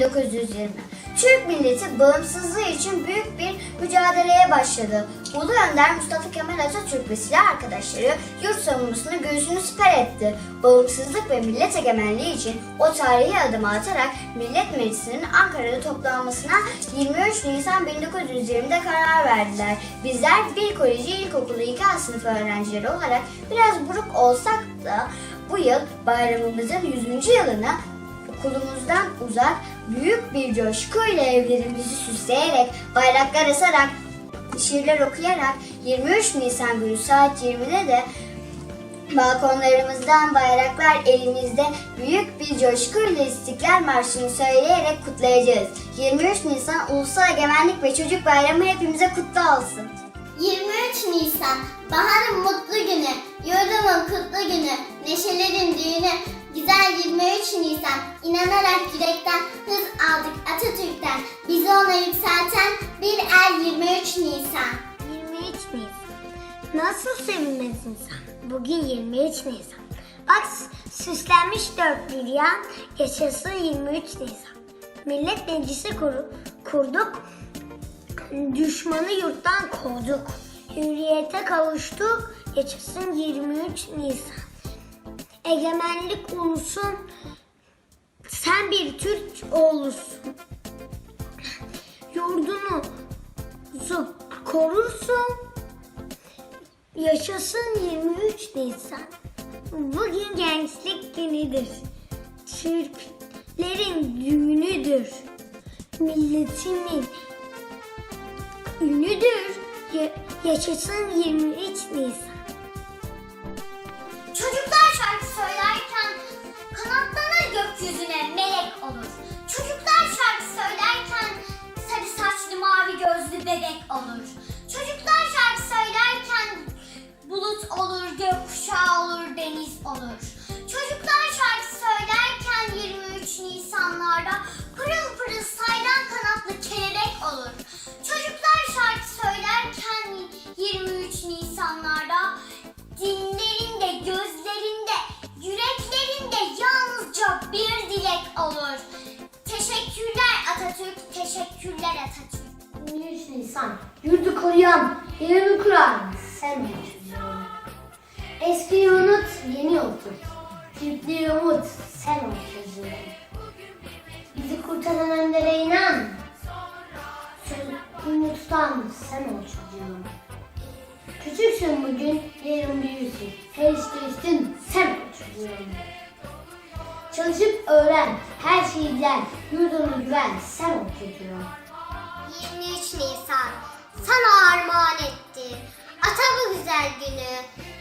1920 Türk milleti bağımsızlığı için büyük bir mücadeleye başladı. Ulu Önder Mustafa Kemal Atatürk ve silah arkadaşları yurt savunmasını göğsünü siper etti. Bağımsızlık ve millet egemenliği için o tarihi adımı atarak Millet Meclisi'nin Ankara'da toplanmasına 23 Nisan 1920'de karar verdiler. Bizler bir koleji ilkokulu 2 A sınıfı öğrencileri olarak biraz buruk olsak da bu yıl bayramımızın 100. yılını okulumuzdan uzak büyük bir coşkuyla evlerimizi süsleyerek, bayraklar asarak, şiirler okuyarak 23 Nisan günü saat 20'de de balkonlarımızdan bayraklar elimizde büyük bir coşkuyla İstiklal Marşı'nı söyleyerek kutlayacağız. 23 Nisan Ulusal Egemenlik ve Çocuk Bayramı hepimize kutlu olsun. 23 Nisan, baharın mutlu günü, yurdumun kutlu günü, neşelerin düğünü, güzel 23 Nisan, inanarak yürekten hız aldık Atatürk'ten, bizi ona yükselten bir er 23 Nisan. 23 Nisan. Nasıl sevinmesin sen? Bugün 23 Nisan. Bak süslenmiş dört bir yan. Yaşasın 23 Nisan. Millet Meclisi kuru, kurduk. Düşmanı yurttan kovduk. Hürriyete kavuştuk. Yaşasın 23 Nisan. Egemenlik ulusun. Sen bir Türk oğlusun. Yurdunu korursun. Yaşasın 23 Nisan. Bugün gençlik günüdür. Türklerin düğünüdür. Milletimin ünüdür. Ya- yaşasın 23 Nisan. Olur. Çocuklar şarkı söylerken bulut olur, gökkuşağı olur, deniz olur. 23 Nisan. Yurdu koruyan, yerini kuran sen çocuğum? Eskiyi unut, yeni oturt. Türklüğü umut, sen ol çocuğum. Bizi kurtaran önlere inan. Sözünü tutan sen ol çocuğum. Küçüksün bugün, yarın büyürsün. Her işte üstün sen ol çocuğum. Çalışıp öğren, her şeyi bilen, yurdunu güven, sen ol çocuğum. 23 Nisan sana armağan etti. Ata bu güzel günü.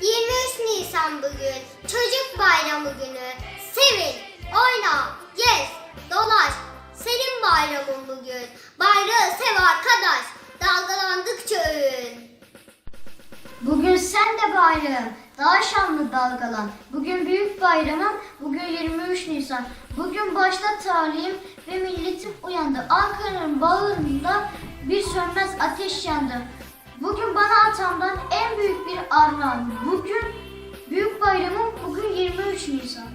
23 Nisan bugün. Çocuk bayramı günü. Sevin, oyna, gez, dolaş. Senin bayramın bugün. Bayrağı sev arkadaş. Dalgalandıkça övün. Bugün sen de bayrağım, daha şanlı dalgalan. Bugün büyük bugün 23 Nisan. Bugün başta tarihim ve milletim uyandı. Ankara'nın bağrında bir sönmez ateş yandı. Bugün bana atamdan en büyük bir armağan. Bugün büyük bayramım, bugün 23 Nisan.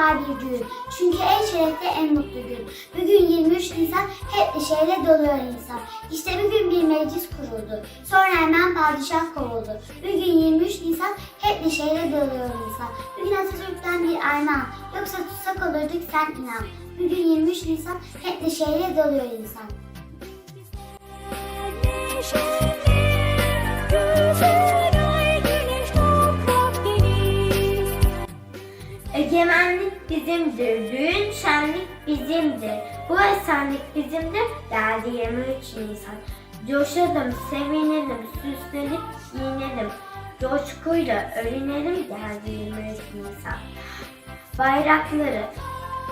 Var bir düğün. Çünkü en şerefli en mutlu gün. Bugün 23 Nisan hep neşeyle doluyor insan. İşte bugün bir meclis kuruldu. Sonra hemen padişah kovuldu. Bugün 23 Nisan hep neşeyle doluyor insan. Bugün Atatürk'ten bir armağan. Yoksa tutsak olurduk sen inan. Bugün 23 Nisan hep neşeyle doluyor insan. Egemenlik bizimdir, düğün şenlik bizimdir. Bu esenlik bizimdir, geldi 23 Nisan. Coşalım, sevinelim, süslenip giyinelim. Coşkuyla övünelim, geldi 23 Nisan. Bayrakları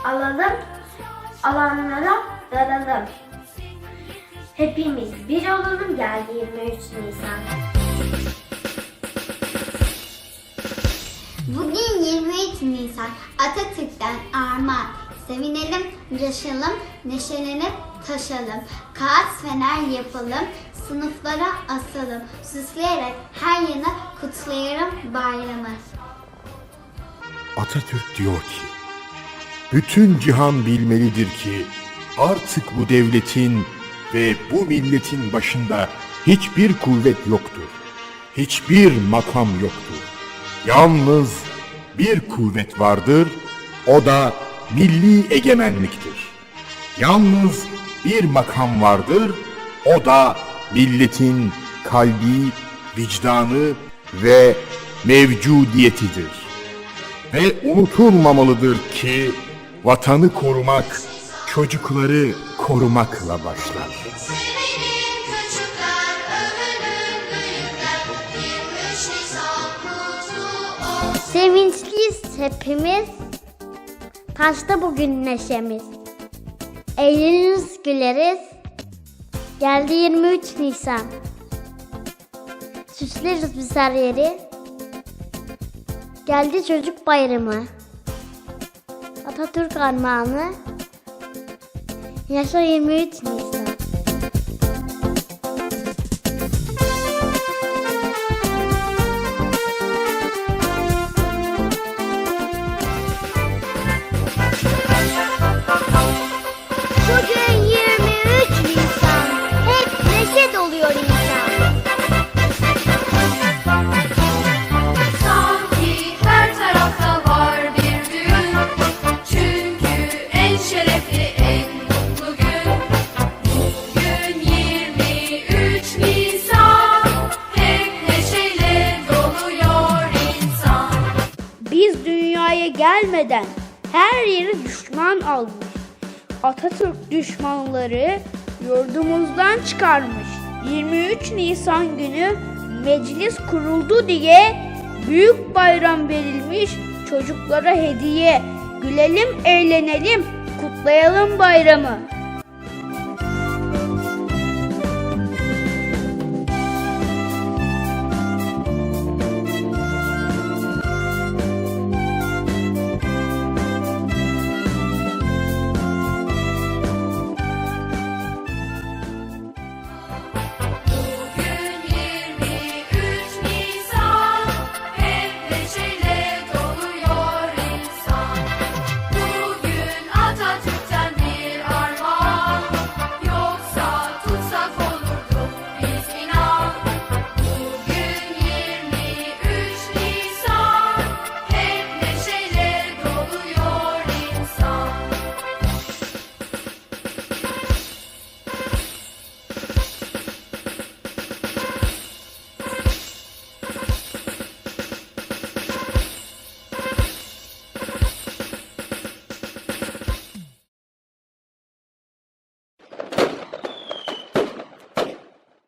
alalım, alanlara dalalım. Hepimiz bir olalım, geldi 23 Nisan. Bugün 23 Nisan Atatürk'ten armağan. Sevinelim, coşalım, neşelenip taşalım. Kağıt fener yapalım, sınıflara asalım. Süsleyerek her yana kutlayalım bayramı. Atatürk diyor ki, Bütün cihan bilmelidir ki artık bu devletin ve bu milletin başında hiçbir kuvvet yoktur. Hiçbir makam yoktur. Yalnız bir kuvvet vardır, o da milli egemenliktir. Yalnız bir makam vardır, o da milletin kalbi, vicdanı ve mevcudiyetidir. Ve unutulmamalıdır ki vatanı korumak çocukları korumakla başlar. Sevinçliyiz hepimiz. Taşta bugün neşemiz. Eğleniriz güleriz. Geldi 23 Nisan. Süsleriz biz her yeri. Geldi çocuk bayramı. Atatürk armağanı. Yaşa 23 Nisan. Gelmeden her yeri düşman almış. Atatürk düşmanları yurdumuzdan çıkarmış. 23 Nisan günü meclis kuruldu diye büyük bayram verilmiş çocuklara hediye. Gülelim, eğlenelim, kutlayalım bayramı.